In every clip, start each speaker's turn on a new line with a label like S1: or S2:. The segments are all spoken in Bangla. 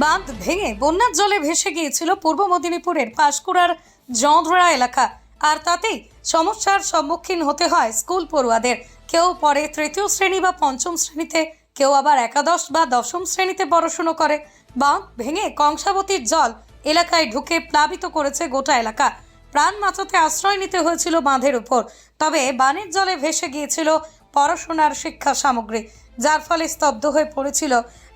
S1: বাঁধ ভেঙে বন্যার জলে ভেসে গিয়েছিল পূর্ব মেদিনীপুরের পাঁশকুড়ার জঁধরা এলাকা। আর তাতেই সমস্যার সম্মুখীন হতে হয় স্কুল পড়ুয়াদের। কেউ পরে তৃতীয় শ্রেণি বা পঞ্চম শ্রেণীতে, কেউ আবার একাদশ বা দশম শ্রেণীতে পড়াশুনো করে। বাঁধ ভেঙে কংসাবতীর জল এলাকায় ঢুকে প্লাবিত করেছে গোটা এলাকা। প্রাণ বাঁচাতে আশ্রয় নিতে হয়েছিল বাঁধের উপর। তবে বানের জলে ভেসে গিয়েছিল পড়াশোনার শিক্ষা সামগ্রী, যার ফলে স্তব্ধ হয়ে পড়েছিল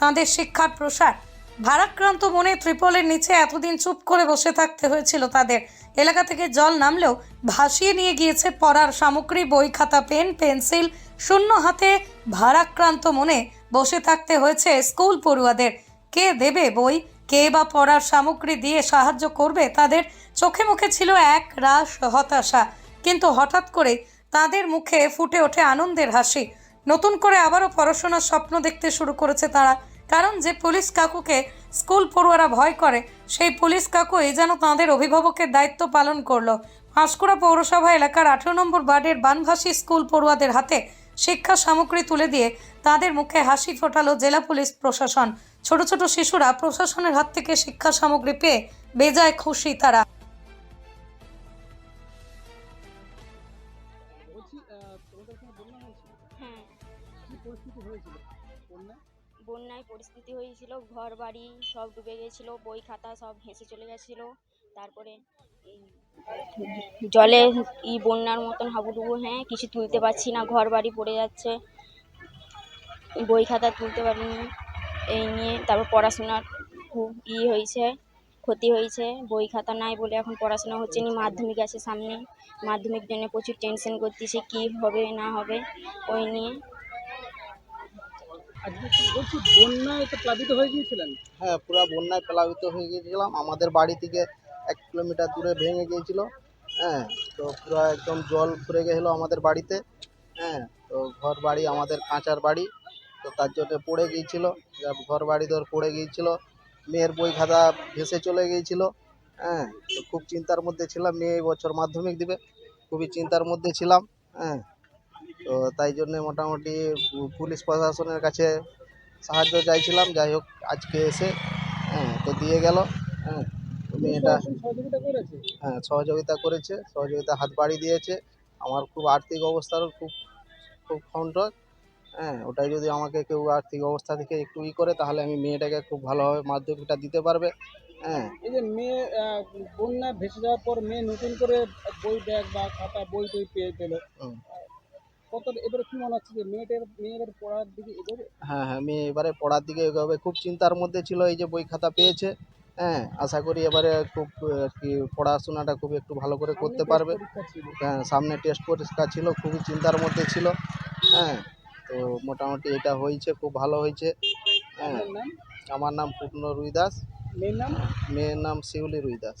S1: তাঁদের শিক্ষার প্রসার। ভারাক্রান্ত মনে ত্রিপলের নিচে এতদিন চুপ করে বসে থাকতে হয়েছিল তাদের। এলাকা থেকে জল নামলেও ভাসিয়ে নিয়ে গিয়েছে পড়ার সামগ্রী, বই খাতা, পেন, পেন্সিল, শূন্য হাতে ভারাক্রান্ত মনে বসে থাকতে হয়েছে স্কুল পড়ুয়াদের। কে দেবে বই? কে বা পড়ার সামগ্রী দিয়ে সাহায্য করবে তাদের? চোখে মুখে ছিল এক রাস হতাশা। কিন্তু হঠাৎ করে তাদের মুখে ফুটে ওঠে আনন্দের হাসি। নতুন করে আবারও পড়াশোনার স্বপ্ন দেখতে শুরু করেছে তারা। কারণ যে পুলিশ কাকুকে স্কুল পড়ুয়ারা ভয় করে সেই পুলিশ কাকুই যেন তাঁদের অভিভাবকের দায়িত্ব পালন করল। পাঁশকুড়া পৌরসভা এলাকার আঠেরো নম্বর বার্ডের বানভাসী স্কুল পড়ুয়াদের হাতে শিক্ষা সামগ্রী তুলে দিয়ে তাদের মুখে হাসি ফোটালো জেলা পুলিশ প্রশাসন। ছোট ছোট শিশুরা প্রশাসনের হাত থেকে শিক্ষা সামগ্রী পেয়ে বেজায় খুশি তারা।
S2: হ্যাঁ।
S3: কি পরিস্থিতি হয়েছিল? বন্যা?
S2: বন্যায় পরিস্থিতি হয়েছিল ঘর বাড়ি সব ডুবে গেছিল, বই খাতা সব ভেসে চলে গেছিল, তারপরে জলে ই বন্যার মতন হাবুডুবু হ্যাঁ কিছু তুলতে পারছি না ঘর বাড়ি পড়ে যাচ্ছে, বই খাতা তুলতে পারিনি, এই নিয়ে তারপর পড়াশোনার খুব ই হয়েছে, ক্ষতি হয়েছে, বই খাতা নাই বলে এখন পড়াশোনা হচ্ছে না, মাধ্যমিক আছে সামনে, মাধ্যমিক জন্য প্রচুর টেনশন করতেছি, কী হবে না হবে, ওই নিয়ে
S3: বন্যায় তো প্লাবিত হয়ে গিয়েছিলেন?
S4: হ্যাঁ পুরো বন্যায় প্লাবিত হয়ে গিয়েছিলাম। আমাদের বাড়ি থেকে এক কিলোমিটার দূরে ভেঙে গিয়েছিল। হ্যাঁ তো পুরো একদম জল ফুরে গেছিল আমাদের বাড়িতে। হ্যাঁ তো ঘর বাড়ি আমাদের কাঁচার বাড়ি, তো তার জন্য পড়ে গিয়েছিল। ঘর বাড়ি ধর পড়ে গিয়েছিল, মেয়ের বই খাতা ভেসে চলে গিয়েছিল। হ্যাঁ খুব চিন্তার মধ্যে ছিলাম, মেয়ে বছর মাধ্যমিক দিবে, খুবই চিন্তার মধ্যে ছিলাম। হ্যাঁ তো তাই জন্যে মোটামুটি পুলিশ প্রশাসনের কাছে সাহায্য চাইছিলাম যাই হোক আজকে এসে হ্যাঁ তো দিয়ে গেল হ্যাঁ মেয়েটা
S3: সহযোগিতা করেছে
S4: হ্যাঁ সহযোগিতা করেছে সহযোগিতা হাত বাড়ি দিয়েছে আমার খুব আর্থিক অবস্থারও খুব খুব খন্ডক হ্যাঁ ওটাই যদি আমাকে কেউ আর্থিক অবস্থা থেকে একটু ই করে তাহলে আমি মেয়েটাকে খুব ভালোভাবে মাধ্যমিকটা দিতে পারবে হ্যাঁ
S3: এই যে মেয়ে বন্যায় ভেসে যাওয়ার পর মেয়ে নতুন করে বই ব্যাগ বা খাতা বই টই পেয়ে পেল। কত এবারে কি মনে হচ্ছে যে মেয়েটার মেয়ের পড়ার দিকে এগোবে?
S4: হ্যাঁ হ্যাঁ মেয়ে এবারে পড়ার দিকে এগোবে। খুব চিন্তার মধ্যে ছিল এই যে বই খাতা পেয়েছে। হ্যাঁ আশা করি এবারে খুব আর কি পড়াশোনাটা খুব একটু ভালো করে করতে পারবে। হ্যাঁ সামনে টেস্ট পরীক্ষা ছিল খুবই চিন্তার মধ্যে ছিল। হ্যাঁ তো মোটামুটি এটা হয়েছে খুব ভালো হয়েছে। হ্যাঁ আমার নাম পূর্ণ রুই দাস
S3: মেয়ের নাম?
S4: মেয়ের নাম শিউলি রুই দাস